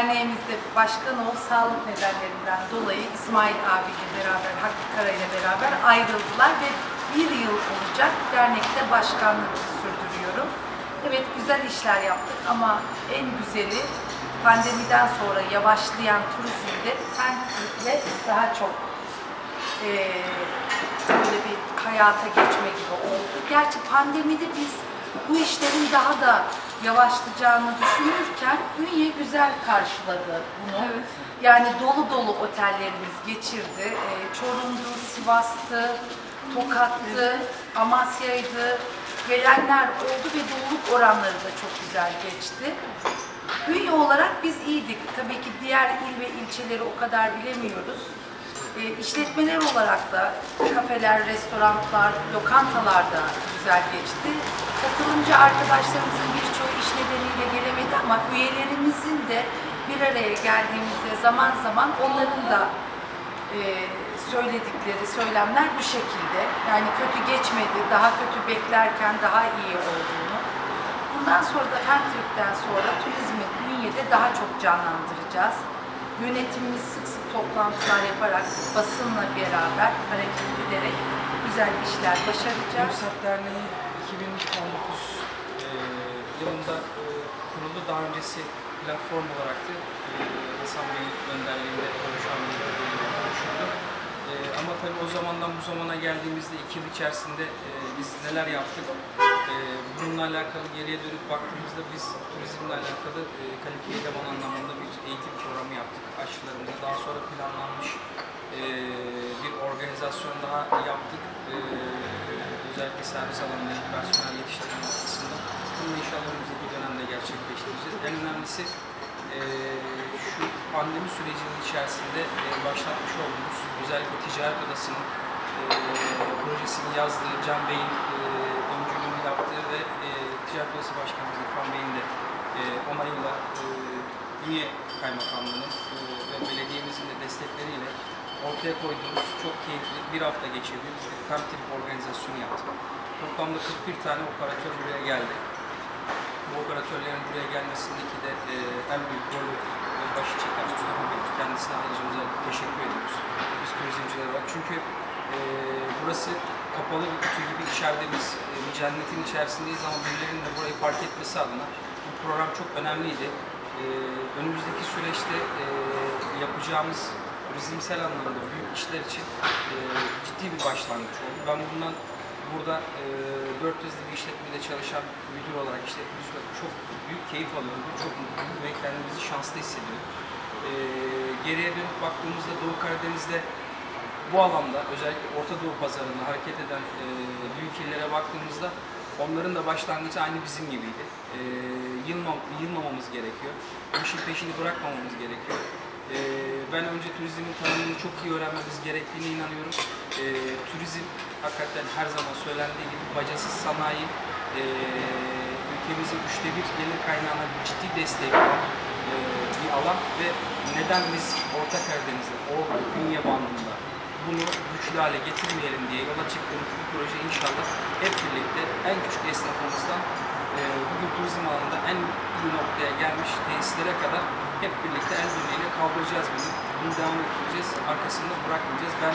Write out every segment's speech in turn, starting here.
derneğimizde başkan ol sağlık nedenlerinden dolayı İsmail abiyle beraber, Hakkı Kara ile beraber ayrıldılar ve bir yıl olacak dernekte başkanlık sürdürüyorum. Evet güzel işler yaptık ama en güzeli pandemiden sonra yavaşlayan turizmde Pentürk'le daha çok eee böyle bir hayata geçme gibi oldu. Gerçi pandemide biz bu işlerin daha da yavaşlayacağını düşünürken Ünye güzel karşıladı bunu. Yani dolu dolu otellerimiz geçirdi. Ee, Çorum'du, Sivas'tı, Tokat'tı, Amasya'ydı. Gelenler oldu ve doluluk oranları da çok güzel geçti. Ünye olarak biz iyiydik. Tabii ki diğer il ve ilçeleri o kadar bilemiyoruz. E, işletmeler olarak da kafeler, restoranlar, lokantalar da güzel geçti. Katılımcı arkadaşlarımızın iş nedeniyle gelemedi ama üyelerimizin de bir araya geldiğimizde zaman zaman onların da e, söyledikleri söylemler bu şekilde. Yani kötü geçmedi, daha kötü beklerken daha iyi olduğunu. Bundan sonra da Fentürk'ten sonra turizmi bünyede daha çok canlandıracağız. Yönetimimiz sık sık toplantılar yaparak basınla beraber hareket ederek güzel işler başaracağız. TÜRSAT Derneği 2019 e, yılında e, kuruldu. Daha öncesi platform olarak da e, Hasan Bey'in önderliğinde oluşan bir oluşumdu. E, ama tabii o zamandan bu zamana geldiğimizde iki yıl içerisinde e, biz neler yaptık? E, bununla alakalı geriye dönüp baktığımızda biz turizmle alakalı e, kalifiye eleman anlamında bir eğitim programı yaptık. Aşçılarımıza daha sonra planlanmış bir organizasyon daha yaptık. E, özellikle servis alanında personel yetiştirme kısmında. Bunu inşallah önümüzdeki dönemde gerçekleştireceğiz. En önemlisi e, şu pandemi sürecinin içerisinde e, başlatmış olduğumuz özellikle ticaret odasının e, projesini yazdığı Can Bey'in e, öncülüğünü yaptığı ve e, ticaret odası başkanımız İrfan Bey'in de e, onayıyla e, Ünye Kaymakamlığı'nın e, ve belediyemizin de destekleriyle ortaya koyduğumuz çok keyifli bir hafta geçirdiğimiz bir kamp trip organizasyonu yaptık. Toplamda 41 tane operatör buraya geldi. Bu operatörlerin buraya gelmesindeki de e, en büyük rolü ve başı çeken Mustafa Bey. Kendisine ayrıca teşekkür ediyoruz. Biz turizmciler olarak. Çünkü e, burası kapalı bir kutu gibi içeride biz e, cennetin içerisindeyiz ama birilerinin de burayı fark etmesi adına bu program çok önemliydi. E, önümüzdeki süreçte e, yapacağımız turizmsel anlamda büyük işler için e, ciddi bir başlangıç oldu. Ben bundan burada e, 400'lü bir işletmede çalışan müdür olarak işletmeci olarak çok büyük keyif alıyorum. Çok mutluyum ve kendimizi şanslı hissediyorum. E, geriye dönüp baktığımızda Doğu Karadeniz'de bu alanda özellikle Orta Doğu pazarında hareket eden e, büyük illere baktığımızda onların da başlangıcı aynı bizim gibiydi. E, yılmam, yılmamamız gerekiyor. Bu işin peşini bırakmamamız gerekiyor. E, ben önce turizmin tanımını çok iyi öğrenmemiz gerektiğine inanıyorum. E, turizm hakikaten her zaman söylendiği gibi bacasız sanayi e, ülkemizin üçte bir gelir kaynağına ciddi destek e, bir alan ve neden biz Orta Karadeniz'de, Ordu, Ünye bandında bunu güçlü hale getirmeyelim diye yola çıktığımız bu proje inşallah hep birlikte en küçük esnafımızdan e, bugün turizm alanında en iyi noktaya gelmiş tesislere kadar hep birlikte el birliğiyle kaldıracağız bunu. Bunu devam ettireceğiz, arkasında bırakmayacağız. Ben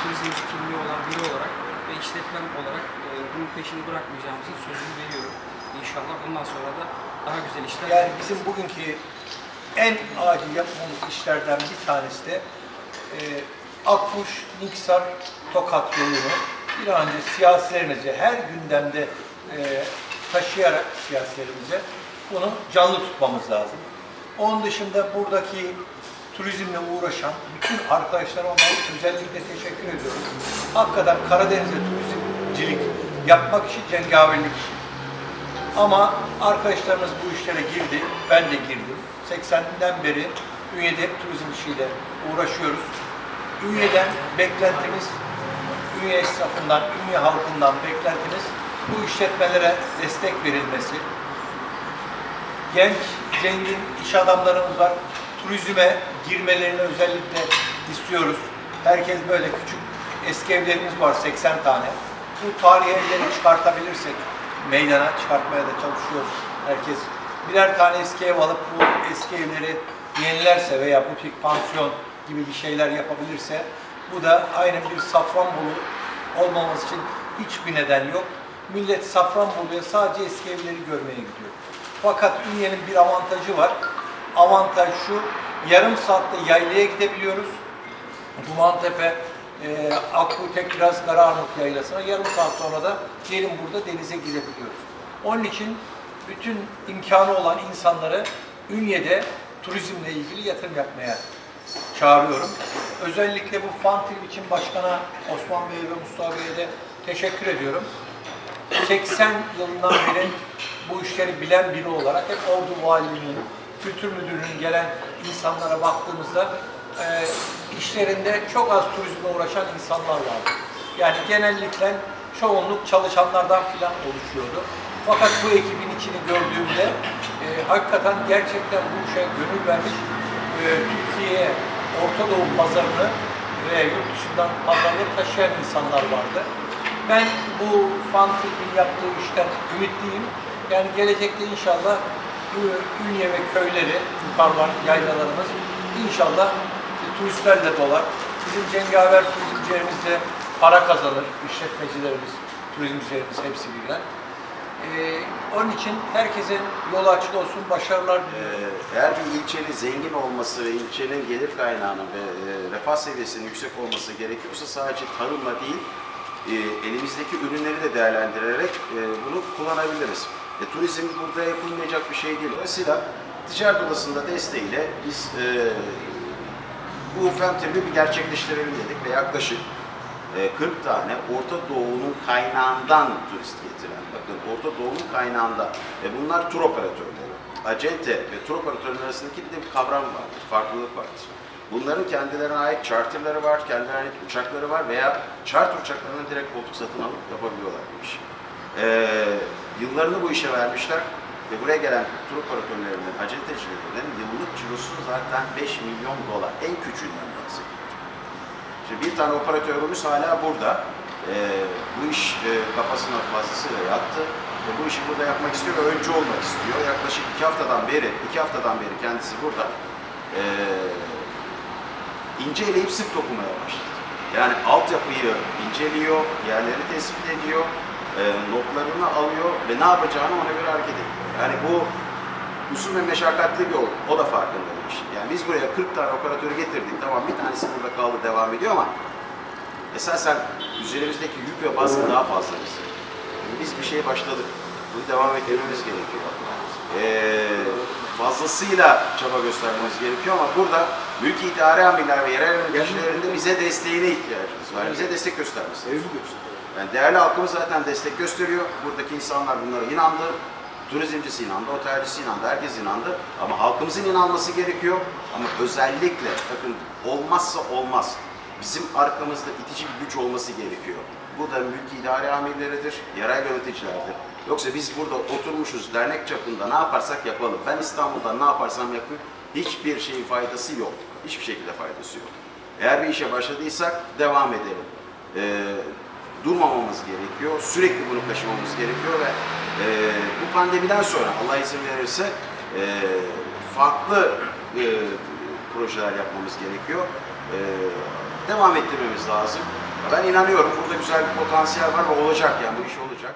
turizmci kimliği olan biri olarak ve işletmem olarak e, bunun peşini bırakmayacağımızın sözünü veriyorum. İnşallah bundan sonra da daha güzel işler Yani bizim bugünkü en acil yapmamız işlerden bir tanesi de e, Akkuş, Niksar, Tokat yolunu bir an önce siyasilerimize her gündemde e, taşıyarak siyasilerimize bunu canlı tutmamız lazım. Onun dışında buradaki turizmle uğraşan bütün arkadaşlarıma ben özellikle teşekkür ediyorum. Hakikaten Karadeniz'de turizmcilik yapmak için cengaverlik işi. Ama arkadaşlarımız bu işlere girdi, ben de girdim. 80'den beri Ünye'de turizm işiyle uğraşıyoruz. Ünye'den beklentimiz, Ünye esnafından, Ünye halkından beklentimiz bu işletmelere destek verilmesi. Genç, zengin iş adamlarımız var. Turizme girmelerini özellikle istiyoruz. Herkes böyle küçük eski evlerimiz var 80 tane. Bu tarihi evleri çıkartabilirsek meydana çıkartmaya da çalışıyoruz. Herkes birer tane eski ev alıp bu eski evleri yenilerse veya butik, pansiyon gibi bir şeyler yapabilirse bu da aynen bir Safranbolu olmaması için hiçbir neden yok. Millet Safranbolu'ya sadece eski evleri görmeye gidiyor. Fakat Ünye'nin bir avantajı var. Avantaj şu, yarım saatte yaylaya gidebiliyoruz. Dumantepe, e, Akbu Tekbiraz Karaarmut Yaylası'na yarım saat sonra da gelin burada denize girebiliyoruz. Onun için bütün imkanı olan insanları Ünye'de turizmle ilgili yatırım yapmaya çağırıyorum. Özellikle bu Fan TV için Başkan'a Osman Bey ve Mustafa Bey'e de teşekkür ediyorum. 80 yılından beri bu işleri bilen biri olarak hep Ordu Valiliğinin, Kültür Müdürlüğü'nün gelen insanlara baktığımızda e, işlerinde çok az turizmle uğraşan insanlar vardı. Yani genellikle çoğunluk çalışanlardan filan oluşuyordu. Fakat bu ekibin içini gördüğümde e, hakikaten gerçekten bu işe gönül vermiş e, Türkiye'ye Orta Doğu pazarını ve yurt dışından pazarları taşıyan insanlar vardı. Ben bu Fan TV'nin yaptığı işten ümitliyim. Yani gelecekte inşallah Ü- Ünye ve köyleri, yukarılar, yaylalarımız inşallah turistlerle dolar. Bizim cengaver turizmcilerimiz de para kazanır, işletmecilerimiz, turizmcilerimiz hepsi birden. Ee, onun için herkesin yolu açık olsun, başarılar diliyorum. Ee, Eğer bir ilçenin zengin olması ve ilçenin gelir kaynağının ve e, refah seviyesinin yüksek olması gerekiyorsa sadece tarımla değil, e, elimizdeki ürünleri de değerlendirerek e, bunu kullanabiliriz. E, turizm burada yapılmayacak bir şey değil. Dolayısıyla ticaret odasında desteğiyle biz e, bu femtemi bir gerçekleştirelim dedik ve yaklaşık e, 40 tane Orta Doğu'nun kaynağından turist getiren, bakın Orta Doğu'nun kaynağında ve bunlar tur operatörleri. Acente ve tur operatörünün arasındaki bir de bir kavram vardır, farklılık vardır. Bunların kendilerine ait charterları var, kendilerine ait uçakları var veya charter uçaklarına direkt koltuk satın alıp yapabiliyorlar bu işi. E, yıllarını bu işe vermişler ve buraya gelen tur operatörlerinin, acentecilerinin yıllık cirosu zaten 5 milyon dolar. En küçüğünden bahsediyorum. Şimdi bir tane operatörümüz hala burada. Ee, bu iş e, kafasına fazlasıyla yattı. Ve bu işi burada yapmak istiyor ve öncü olmak istiyor. Yaklaşık iki haftadan beri, iki haftadan beri kendisi burada. Ee, ince eleyip sık dokunmaya başladı. Yani altyapıyı inceliyor, yerleri tespit ediyor, e, notlarını alıyor ve ne yapacağını ona göre hareket ediyor. Yani bu uzun ve meşakkatli bir yol. O da farkında bu işin. Yani biz buraya 40 tane operatörü getirdik. Tamam bir tanesi burada kaldı devam ediyor ama esasen üzerimizdeki yük ve baskı daha fazla bizim. Yani biz bir şeye başladık. Bunu devam ettirmemiz gerekiyor. Ee, fazlasıyla çaba göstermemiz gerekiyor ama burada mülki idare amirler ve yerel yöneticilerin de bize desteğine ihtiyacımız var. Bize destek göstermesi. Yani değerli halkımız zaten destek gösteriyor. Buradaki insanlar bunlara inandı. Turizmcisi inandı, otelcisi inandı, herkes inandı. Ama halkımızın inanması gerekiyor. Ama özellikle bakın olmazsa olmaz. Bizim arkamızda itici bir güç olması gerekiyor. Bu da mülki idare amirleridir, yerel yöneticilerdir. Yoksa biz burada oturmuşuz dernek çapında ne yaparsak yapalım. Ben İstanbul'da ne yaparsam yapayım hiçbir şeyin faydası yok. Hiçbir şekilde faydası yok. Eğer bir işe başladıysak devam edelim. Ee, durmamamız gerekiyor. Sürekli bunu taşımamız gerekiyor ve e, bu pandemiden sonra Allah izin verirse e, farklı e, projeler yapmamız gerekiyor. E, devam ettirmemiz lazım. Ben inanıyorum burada güzel bir potansiyel var ve olacak yani bu iş olacak.